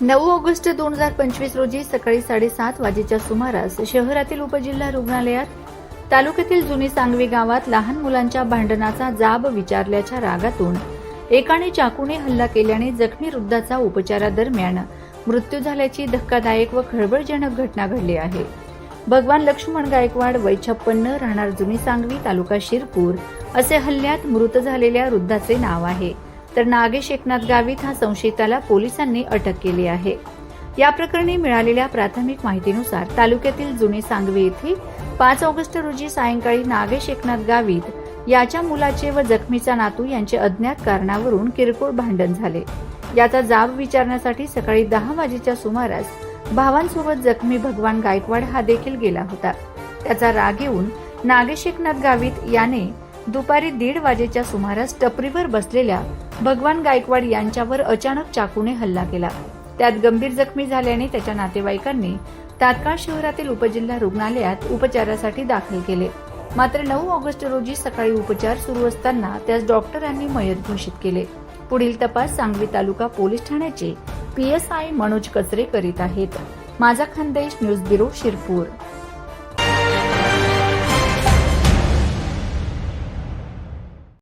नऊ ऑगस्ट दोन हजार पंचवीस रोजी सकाळी साडेसात वाजेच्या सुमारास शहरातील उपजिल्हा रुग्णालयात तालुक्यातील जुनी सांगवी गावात लहान मुलांच्या भांडणाचा जाब विचारल्याच्या रागातून एकाने चाकूने हल्ला केल्याने जखमी वृद्धाचा उपचारादरम्यान मृत्यू झाल्याची धक्कादायक व खळबळजनक घटना घडली आहे. भगवान लक्ष्मण गायकवाड वय छप्पन्न राहणार जुनी सांगवी तालुका शिरपूर असे हल्ल्यात मृत झालेल्या वृद्धाचे नाव आहे. तर नागेश एकनाथ गावित हा संशयिताला पोलिसांनी अटक केली आहे. या प्रकरणी मिळालेल्या प्राथमिक माहितीनुसार तालुक्यातील जुने सांगवी येथे पाच ऑगस्ट रोजी सायंकाळी नागेश एकनाथ गावित याच्या मुलाचे व जखमीचा नातू यांचे अज्ञात कारणावरून किरकोळ भांडण झाले. याचा जाब विचारण्यासाठी सकाळी दहा वाजेच्या सुमारास भावांसोबत जखमी भगवान गायकवाड हा देखील गेला होता. त्याचा राग येऊन नागेश एकनाथ गावित याने दुपारी दीड वाजेच्या सुमारास टपरीवर बसलेल्या भगवान गायकवाड यांच्यावर अचानक चाकूने हल्ला केला. त्यात गंभीर जखमी झाल्याने त्याच्या नातेवाईकांनी तात्काळ शहरातील उपजिल्हा रुग्णालयात उपचारासाठी दाखल केले. मात्र नऊ ऑगस्ट रोजी सकाळी उपचार सुरू असताना त्यास डॉक्टरांनी मयत घोषित केले. पुढील तपास सांगवी तालुका पोलीस ठाण्याचे पीएसआय मनोज कचरे करीत आहेत. माझा खानदेश न्यूज ब्युरो शिरपूर.